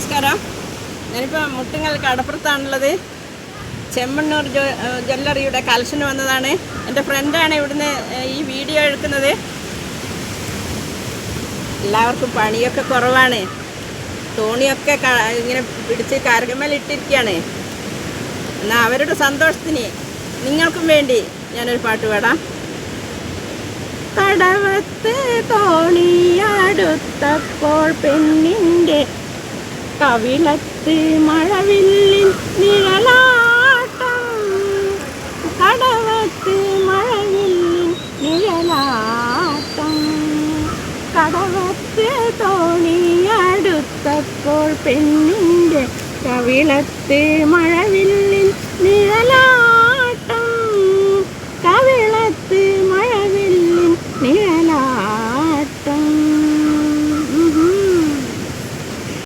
നമസ്കാരം. ഞാനിപ്പോൾ മുട്ടുങ്ങൽ കടപ്പുറത്താണുള്ളത് ചെമ്മണ്ണൂർ ജോ ജ്വല്ലറിയുടെ കളക്ഷന് വന്നതാണ്. എന്റെ ഫ്രണ്ടാണ് ഇവിടുന്ന് ഈ വീഡിയോ എടുക്കുന്നത്. എല്ലാവർക്കും പണിയൊക്കെ കുറവാണ്. തോണിയൊക്കെ ഇങ്ങനെ പിടിച്ച് കരകമേൽ ഇട്ടിരിക്കുകയാണ് എന്നാൽ അവരുടെ സന്തോഷത്തിന് നിങ്ങൾക്കും വേണ്ടി ഞാനൊരു പാട്ട് പാടാം. കടവത്ത് തോണിയടുത്തപ്പോൾ പെണ്ണിന്റെ കവിളത്ത് മഴവില്ലിൻ നിഴലാട്ടം. കടവത്ത് മഴവില്ലിൻ നിഴലാട്ടം. കടവത്ത് തോണിയടുത്തപ്പോൾ പെണ്ണിന്റെ കവിളത്ത് മഴവില്ലിൻ